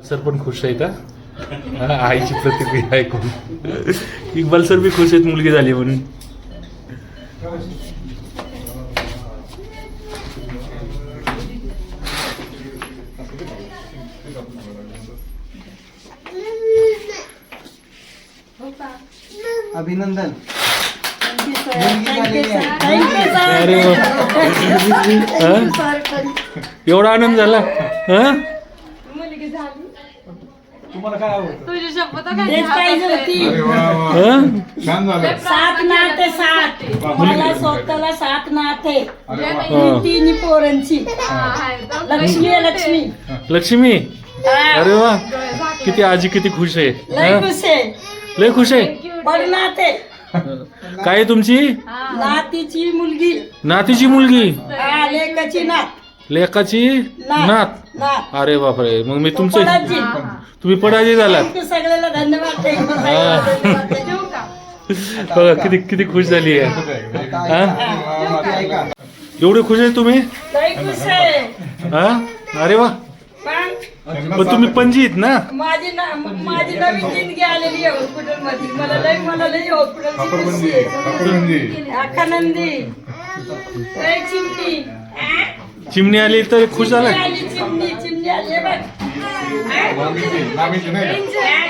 Sir पण खुश आहेत हा? हा, आईची प्रतिक्रिया ऐकून. इक्बाल सर बी खुश आहेत मुलगी झाली म्हणून. अभिनंदन. आहे. अरे वा. हा? एवढा आनंद झाला? हा? मुलगी झाली. तुम्हाला काय आवडतं? तुझी शपथ तेच पाहिजे होती. हा? छान झालं. सात नाते सात. मला स्वतःला सात नाते. हा. तीन पोरांची लक्ष्मी आहे, लक्ष्मी. लक्ष्मी. अरे वा. किती आजी किती खुश आहे. लय हा? खुश आहे. लय खुश आहे. बड नाते काय आहे तुमची? नातीची मुलगी. नातीची मुलगी. हा लेकाची नात. लेकाची नात. नात. अरे बापरे मग मी तुमचं तुम्ही पडाजी झालात. तू सगळ्याला धन्यवाद ठेव. हा. ठेवू का? बघा किती किती खुश झाली आहे. एवढे खुश आहे तुम्ही? लय खुश आहे. हा? अरे वा. पण पण तुम्ही पणजीत ना? माझी ना माझी नवीन जिंदगी आलेली आहे हॉस्पिटलमध्ये मला लय मला खुशी आहे. लय चिमणी चिमणी आली तर खुश झाला? चिमणी आली चिमणी चिमणी आली हे बघ मामीची मामीची नाही का?